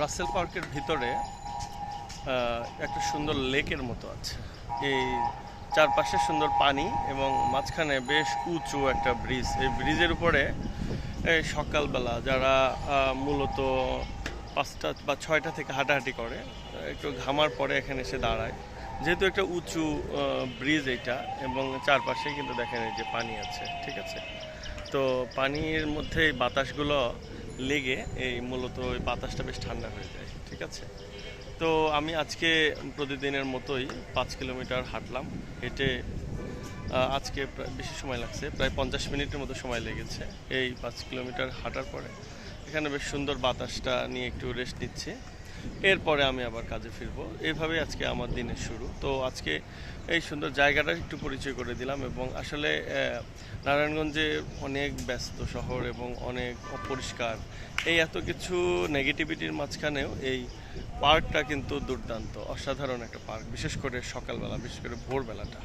রাসেল পার্কের ভিতরে একটা সুন্দর লেকের মতো আছে। এই চারপাশে সুন্দর পানি এবং মাঝখানে বেশ উঁচু একটা ব্রিজ। এই ব্রিজের উপরে সকালবেলা যারা মূলত পাঁচটা বা ছয়টা থেকে হাঁটাহাঁটি করে, একটু ঘামার পরে এখানে এসে দাঁড়ায়। যেহেতু একটা উঁচু ব্রিজ এটা এবং চারপাশে কিন্তু দেখেন এই যে পানি আছে, ঠিক আছে? তো পানির মধ্যে এই বাতাসগুলো লেগে এই মূলত ওই বাতাসটা বেশ ঠান্ডা হয়ে যায়, ঠিক আছে? তো আমি আজকে প্রতিদিনের মতোই পাঁচ কিলোমিটার হাঁটলাম, হেঁটে আজকে বেশি সময় লাগছে, প্রায় পঞ্চাশ মিনিটের মতো সময় লেগেছে এই পাঁচ কিলোমিটার হাঁটার পরে। এখানে বেশ সুন্দর বাতাসটা নিয়ে একটু রেস্ট নিচ্ছি। এরপরে আমি আবার কাজে ফিরবো। এইভাবেই আজকে আমার দিনের শুরু। তো আজকে এই সুন্দর জায়গাটা একটু পরিচয় করে দিলাম এবং আসলে নারায়ণগঞ্জে অনেক ব্যস্ত শহর এবং অনেক অপরিষ্কার। এই এত কিছু নেগেটিভিটির মাঝখানেও এই পার্কটা কিন্তু দুর্দান্ত, অসাধারণ একটা পার্ক, বিশেষ করে সকালবেলা, বিশেষ করে ভোরবেলাটা।